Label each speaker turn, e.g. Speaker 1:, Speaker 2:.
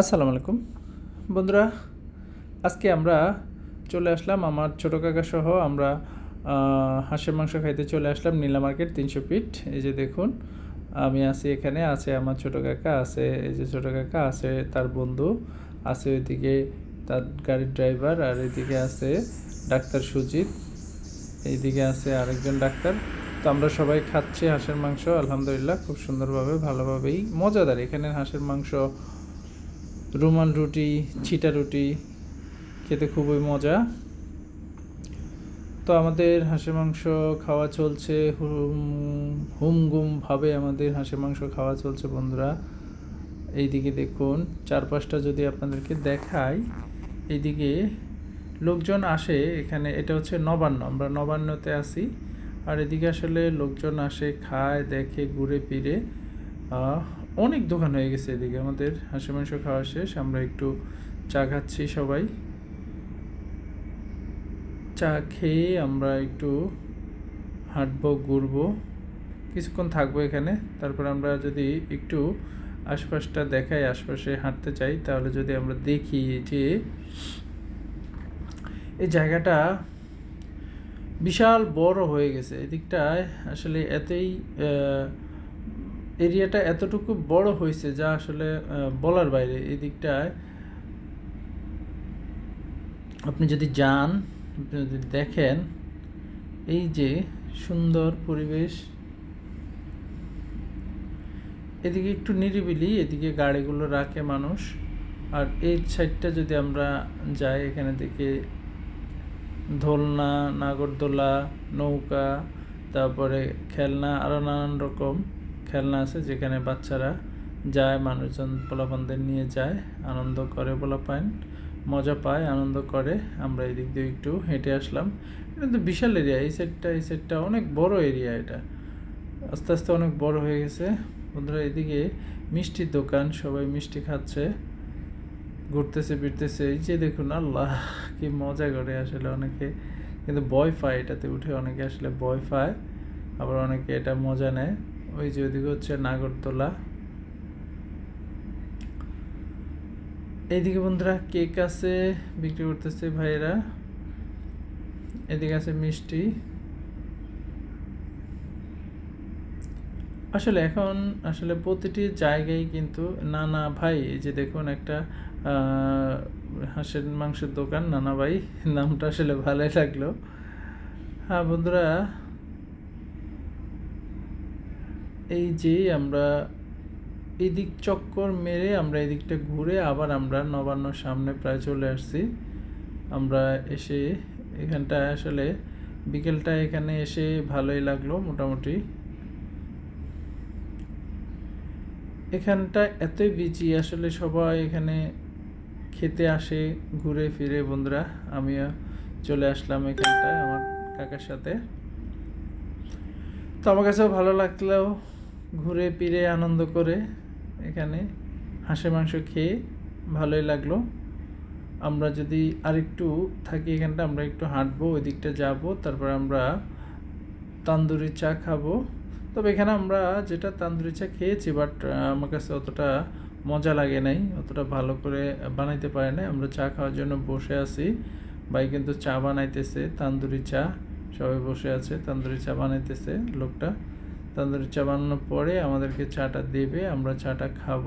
Speaker 1: আসসালামু আলাইকুম। বন্ধুরা, আজকে আমরা চলে আসলাম আমার ছোটো কাকা সহ আমরা হাঁসের মাংস খাইতে চলে আসলাম নীলা মার্কেট তিনশো ফিট। এই যে দেখুন, আমি আছি এখানে, আছে আমার ছোটো কাকা, আছে এই যে ছোটো কাকা, আছে তার বন্ধু, আছে ওইদিকে তার গাড়ির ড্রাইভার, আর এদিকে আছে ডাক্তার সুজিত, এইদিকে আছে আরেকজন ডাক্তার। তো আমরা সবাই খাচ্ছি হাঁসের মাংস, আলহামদুলিল্লাহ, খুব সুন্দরভাবে, ভালোভাবেই, মজাদার। এখানে হাঁসের মাংস রুমাল রুটি ছিটা রুটি, খেতে খুবই মজা। তো আমাদের হাঁসের মাংস খাওয়া চলছে, হুম হুমগুম ভাবে আমাদের হাঁসের মাংস খাওয়া চলছে বন্ধুরা। এইদিকে দেখুন, চারপাশটা যদি আপনাদেরকে দেখাই, এইদিকে লোকজন আসে এখানে, এটা হচ্ছে নবান্ন, আমরা নবান্নতে আসি আর এদিকে আসলে লোকজন আসে, খায়, দেখে, ঘুরে ফিরে। অনেক দোকান হয়ে গেছে এদিকে। আমাদের হাঁসি মাংস খাওয়া শেষ, আমরা একটু চা খাচ্ছি সবাই। চা খেয়ে আমরা একটু হাঁটবো, ঘুরবো। কিছুক্ষণ থাকব এখানে, তারপর আমরা যদি একটু আশপাশটা দেখাই, আশপাশে হাঁটতে চাই, তাহলে যদি আমরা দেখি যে এই জায়গাটা বিশাল বড় হয়ে গেছে। এদিকটায় আসলে এতই এরিয়াটা এতটুকু বড় হয়েছে যা আসলে বলার বাইরে। এদিকটায় আপনি যদি যান যদি দেখেন, এই যে সুন্দর পরিবেশ, এদিকে একটু নিরিবিলি, এদিকে গাড়িগুলো রাখে মানুষ। আর এই সাইডটা যদি আমরা যাই, এখানে দেখে দোলনা নাগরদোলা, নৌকা, তারপরে খেলনা আরও নানান রকম। খেলনা আছে যেখানে বাচ্চারা যায়, মানুষজন পোলাপানদের নিয়ে যায়, আনন্দ করে পোলাপান, মজা পায়, আনন্দ করে। আমরা এদিক দিয়ে একটু হেঁটে আসলাম। এটা বিশাল এরিয়া এই সাইডটা এই সাইডটা অনেক বড় এরিয়া এটা। আস্তে আস্তে অনেক বড় হয়ে গেছে। বন্ধুরা, এদিকে মিষ্টির দোকান, সবাই মিষ্টি খাচ্ছে, ঘুরতেছে, ফিরতেছে। এই যে দেখুন, আল্লাহ, কি মজা করে আসলে অনেকে। কিন্তু বয় পায় এটাতে উঠে, অনেকে আসলে বয় পায়, আবার অনেকে এটা মজা নেয়। ওই যে ওইদিকে হচ্ছে নাগরদোলা। এইদিকে বন্ধুরা কেক আছে, বিক্রি করতেছে ভাইয়েরা। এদিকে আছে মিষ্টি। আসলে এখন, আসলে প্রতিটি জায়গায় কিন্তু নানা ভাই, এই যে দেখুন একটা হাঁসের মাংসের দোকান, নানা ভাই, নামটা আসলে ভালোই লাগল। হ্যাঁ বন্ধুরা এই যে আমরা এদিক চক্কর মেরে আমরা এদিকটা ঘুরে আবার আমরা নবান্নর সামনে প্রায় চলে আসছি। আমরা এসে এখানটায় আসলে বিকেলটা এখানে এসে ভালোই লাগল মোটামুটি। এখানটা এতই বিচি আসলে সবাই এখানে খেতে আসে, ঘুরে ফিরে বন্ধুরা, আমিও চলে আসলাম এখানটায় আমার কাকার সাথে। তো আমার কাছেও ভালো লাগল ঘুরে ফিরে আনন্দ করে এখানে হাঁসের মাংস খেয়ে ভালোই লাগল। আমরা যদি আরেকটু থাকি এখানটা, আমরা একটু হাঁটবো, ওই দিকটা যাব, তারপর আমরা তান্দুরি চা খাব। তবে এখানে আমরা যেটা তান্দুরি চা খেয়েছি বাট আমার কাছে অতটা মজা লাগে নাই, অতটা ভালো করে বানাইতে পারে নাই। আমরা চা খাওয়ার জন্য বসে আছি, ভাই কিন্তু চা বানাইতেছে, তান্দুরি চা। সবাই বসে আছে, তান্দুরি চা বানাইতেছে লোকটা। তান্দুরি চা বানানোর পরে আমাদেরকে চাটা দেবে, আমরা চাটা খাব।